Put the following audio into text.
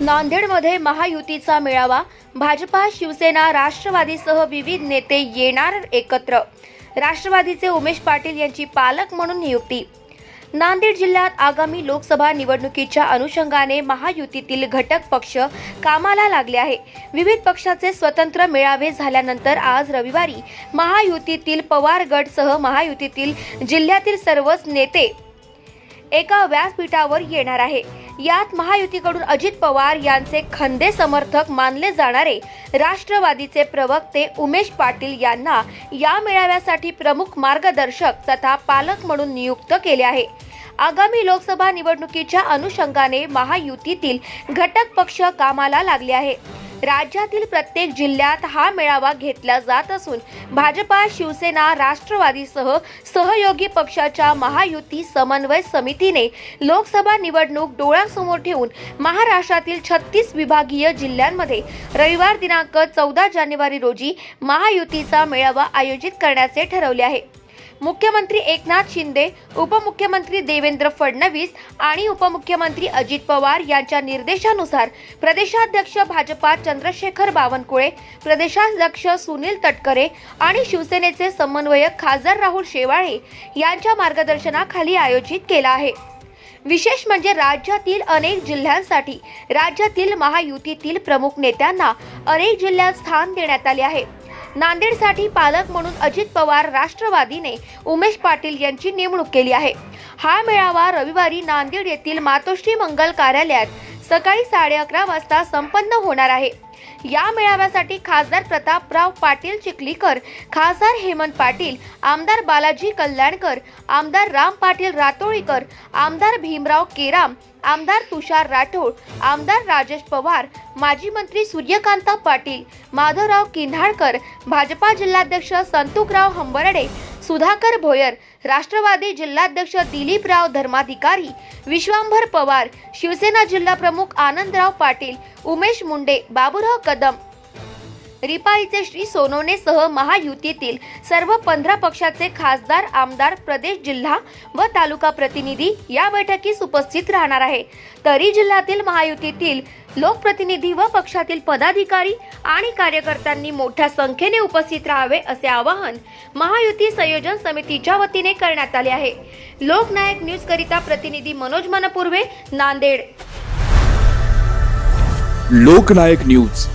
नांदेडमध्ये महायुतीचा मेळावा. भाजपा शिवसेना राष्ट्रवादीसह विविध नेते येणार एकत्र. राष्ट्रवादीचे उमेश पाटील यांची पालक म्हणून नियुक्ती. नांदेड जिल्ह्यात आगामी लोकसभा निवडणुकीच्या अनुषंगाने महायुतीतील घटक पक्ष कामाला लागले आहे. विविध पक्षाचे स्वतंत्र मेळावे झाल्यानंतर आज रविवारी महायुतीतील पवार गटसह महायुतीतील जिल्ह्यातील सर्वच नेते एका व्यासपीठावर येणार आहे. यात महायुतीकडून अजित पवार यांचे खंदे समर्थक मानले जाणारे राष्ट्रवादीचे प्रवक्ते उमेश पाटील यांना या मेळाव्यासाठी प्रमुख मार्गदर्शक तथा पालक म्हणून नियुक्त केले आहे. आगामी लोकसभा निवडणुकीच्या अनुषंगाने महायुतीतील घटक पक्ष कामाला लागले आहे. राज्यातील प्रत्येक जिल्ह्यात हा मेळावा घेतला जात असून भाजपा शिवसेना राष्ट्रवादीसह सहयोगी पक्षाच्या महायुती समन्वय समितीने लोकसभा निवडणूक डोळ्यासमोर ठेवून महाराष्ट्रातील छत्तीस विभागीय जिल्ह्यांमध्ये रविवार दिनांक चौदा जानेवारी रोजी महायुतीचा मेळावा आयोजित करण्याचे ठरवले आहे. मुख्यमंत्री एकनाथ शिंदे उपमुख्यमंत्री देवेंद्र फडणवीस आणि उपमुख्यमंत्री अजित पवार यांच्या निर्देशानुसार प्रदेशाध्यक्ष भाजपा चंद्रशेखर बावनकुळे प्रदेशाध्यक्ष सुनील तटकरे आणि शिवसेनेचे समन्वयक खासदार राहुल शेवाळे यांच्या मार्गदर्शनाखाली आयोजित केला आहे. विशेष म्हणजे राज्यातील अनेक जिल्ह्यांसाठी राज्यातील महायुतीतील प्रमुख नेत्यांना अनेक जिल्ह्यात स्थान देण्यात आले आहे. नांदेडसाठी पालक म्हणून अजित पवार राष्ट्रवादीने उमेश पाटील यांची नेमणूक केली आहे. हा मेळावा रविवारी नांदेड येथील मातोश्री मंगल कार्यालयात सकाळी साडे अकरा वाजता संपन्न होणार आहे. या मेळाव्यासाठी खासदार प्रतापराव पाटील चिखलीकर खासदार हेमंत पाटील आमदार बालाजी कल्याणकर आमदार राम पाटील रातोळीकर आमदार भीमराव केराम आमदार तुषार राठोड आमदार राजेश पवार माजी मंत्री सूर्यकांता पाटील माधवराव किन्हाळकर भाजपा जिल्हाध्यक्ष संतुकराव हंबर्डे सुधाकर भोयर राष्ट्रवादी जिल्हाध्यक्ष दिलीपराव धर्माधिकारी विश्वांभर पवार शिवसेना जिल्हा प्रमुख आनंदराव पाटील उमेश मुंडे बाबुराव कदम रिपाईचे श्री सोनवणेसह महायुतीतील सर्व पंधरा पक्षाचे खासदार आमदार प्रदेश जिल्हा व तालुका प्रतिनिधी या बैठकीस उपस्थित राहणार आहे. तरी जिल्ह्यातील महायुतीतील लोकप्रतिनिधी व पक्षातील पदाधिकारी आणि कार्यकर्त्यांनी मोठ्या संख्येने उपस्थित राहावे असे आवाहन महायुती संयोजन समितीच्या वतीने करण्यात आले आहे. लोकनायक न्यूज करिता प्रतिनिधी मनोज मनपूर्वे नांदेड. लोकनायक न्यूज.